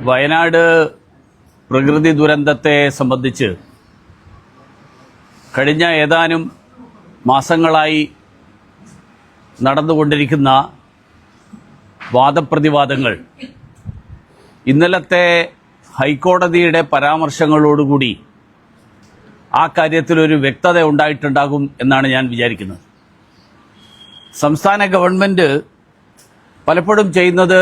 വയനാട് പ്രകൃതി ദുരന്തത്തെ സംബന്ധിച്ച് കഴിഞ്ഞ ഏതാനും മാസങ്ങളായി നടന്നുകൊണ്ടിരിക്കുന്ന വാദപ്രതിവാദങ്ങൾ ഇന്നലത്തെ ഹൈക്കോടതിയുടെ പരാമർശങ്ങളോടുകൂടി ആ കാര്യത്തിലൊരു വ്യക്തത ഉണ്ടായിട്ടുണ്ടാകും എന്നാണ് ഞാൻ വിചാരിക്കുന്നത്. സംസ്ഥാന ഗവൺമെന്റ് പലപ്പോഴും ചെയ്യുന്നത്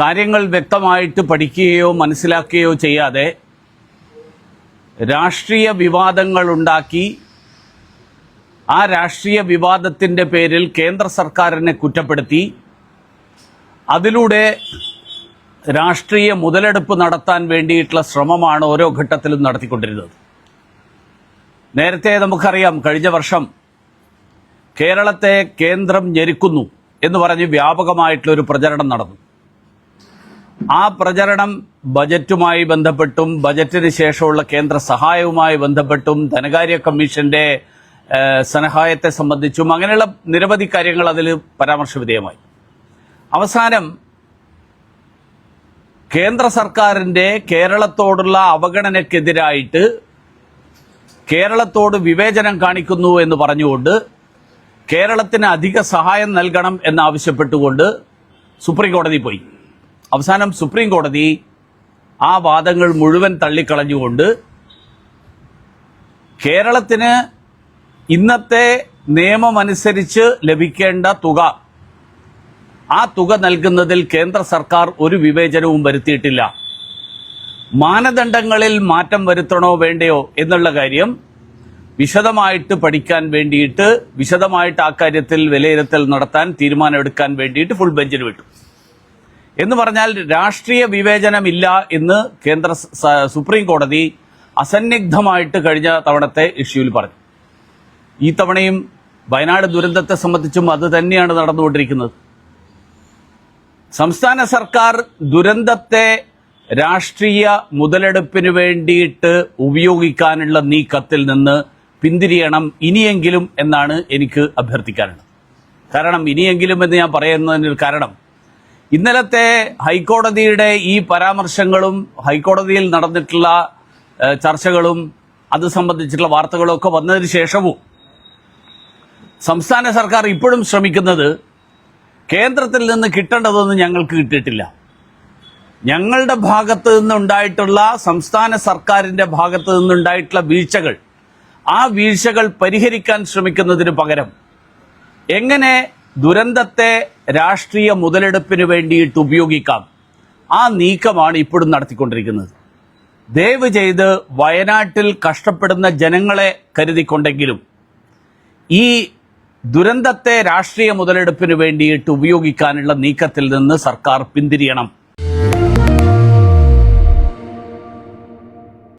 കാര്യങ്ങൾ വ്യക്തമായിട്ട് പഠിക്കുകയോ മനസ്സിലാക്കുകയോ ചെയ്യാതെ രാഷ്ട്രീയ വിവാദങ്ങൾ ഉണ്ടാക്കി ആ രാഷ്ട്രീയ വിവാദത്തിന്റെ പേരിൽ കേന്ദ്ര സർക്കാരിനെ കുറ്റപ്പെടുത്തി. അതിലൂടെ രാഷ്ട്രീയ മുതലെടുപ്പ് നടത്താൻ വേണ്ടിയിട്ടുള്ള ശ്രമമാണ് ഓരോ ഘട്ടത്തിലും നടത്തിക്കൊണ്ടിരുന്നത്. നേരത്തെ നമുക്കറിയാം കഴിഞ്ഞ വർഷം കേരളത്തെ കേന്ദ്രം ഞെരുക്കുന്നു എന്ന് പറഞ്ഞ് വ്യാപകമായിട്ടുള്ളൊരു പ്രചരണം നടന്നു. ആ പ്രചരണം ബജറ്റുമായി ബന്ധപ്പെട്ടും ബജറ്റിന് ശേഷമുള്ള കേന്ദ്ര സഹായവുമായി ബന്ധപ്പെട്ടും ധനകാര്യ കമ്മീഷന്റെ സഹായത്തെ സംബന്ധിച്ചും അങ്ങനെയുള്ള നിരവധി കാര്യങ്ങൾ അതിൽ പരാമർശ വിധേയമായി അവസാനം കേന്ദ്ര സർക്കാരിന്റെ കേരളത്തോടുള്ള അവഗണനയ്ക്കെതിരായിട്ട് കേരളത്തോട് വിവേചനം കാണിക്കുന്നു എന്ന് പറഞ്ഞുകൊണ്ട് കേരളത്തിന് അധിക സഹായം നൽകണം എന്നാവശ്യപ്പെട്ടുകൊണ്ട് സുപ്രീം കോടതി പോയി. അവസാനം സുപ്രീം കോടതി ആ വാദങ്ങൾ മുഴുവൻ തള്ളിക്കളഞ്ഞുകൊണ്ട് കേരളത്തിന് ഇന്നത്തെ നിയമമനുസരിച്ച് ലഭിക്കേണ്ട തുക ആ തുക നൽകുന്നതിൽ കേന്ദ്ര സർക്കാർ ഒരു വിവേചനവും വരുത്തിയിട്ടില്ല. മാനദണ്ഡങ്ങളിൽ മാറ്റം വരുത്തണോ വേണ്ടയോ എന്നുള്ള കാര്യം വിശദമായിട്ട് പഠിക്കാൻ വേണ്ടിയിട്ട് വിശദമായിട്ട് ആ കാര്യത്തിൽ വിലയിരുത്തൽ നടത്താൻ തീരുമാനമെടുക്കാൻ വേണ്ടിയിട്ട് ഫുൾ ബെഞ്ചിന് വിട്ടു. എന്ന് പറഞ്ഞാൽ രാഷ്ട്രീയ വിവേചനമില്ല എന്ന് കേന്ദ്ര സുപ്രീം കോടതി അസന്നിഗ്ധമായിട്ട് കഴിഞ്ഞ തവണത്തെ ഇഷ്യൂവിൽ പറഞ്ഞു. ഈ തവണയും വയനാട് ദുരന്തത്തെ സംബന്ധിച്ചും അത് തന്നെയാണ് നടന്നുകൊണ്ടിരിക്കുന്നത്. സംസ്ഥാന സർക്കാർ ദുരന്തത്തെ രാഷ്ട്രീയ മുതലെടുപ്പിന് വേണ്ടിയിട്ട് ഉപയോഗിക്കാനുള്ള നീക്കത്തിൽ നിന്ന് പിന്തിരിയണം ഇനിയെങ്കിലും എന്നാണ് എനിക്ക് അഭ്യർത്ഥിക്കാനുള്ളത്. കാരണം ഇനിയെങ്കിലും എന്ന് ഞാൻ പറയുന്നതിന് കാരണം ഇന്നലത്തെ ഹൈക്കോടതിയുടെ ഈ പരാമർശങ്ങളും ഹൈക്കോടതിയിൽ നടന്നിട്ടുള്ള ചർച്ചകളും അത് സംബന്ധിച്ചിട്ടുള്ള വാർത്തകളും ഒക്കെ വന്നതിന് ശേഷവും സംസ്ഥാന സർക്കാർ ഇപ്പോഴും ശ്രമിക്കുന്നത് കേന്ദ്രത്തിൽ നിന്ന് കിട്ടേണ്ടതൊന്നും ഞങ്ങൾക്ക് കിട്ടിയിട്ടില്ല. ഞങ്ങളുടെ ഭാഗത്ത് നിന്നുണ്ടായിട്ടുള്ള സംസ്ഥാന സർക്കാരിന്റെ ഭാഗത്ത് നിന്നുണ്ടായിട്ടുള്ള വീഴ്ചകൾ ആ വീഴ്ചകൾ പരിഹരിക്കാൻ ശ്രമിക്കുന്നതിന് പകരം എങ്ങനെ ദുരന്തത്തെ രാഷ്ട്രീയ മുതലെടുപ്പിന് വേണ്ടിയിട്ട് ഉപയോഗിക്കാം. ആ നീക്കമാണ് ഇപ്പോഴും നടത്തിക്കൊണ്ടിരിക്കുന്നത്. ദയവ് ചെയ്ത് വയനാട്ടിൽ കഷ്ടപ്പെടുന്ന ജനങ്ങളെ കരുതിക്കൊണ്ടെങ്കിലും ഈ ദുരന്തത്തെ രാഷ്ട്രീയ മുതലെടുപ്പിന് വേണ്ടിയിട്ട് ഉപയോഗിക്കാനുള്ള നീക്കത്തിൽ നിന്ന് സർക്കാർ പിന്തിരിയണം.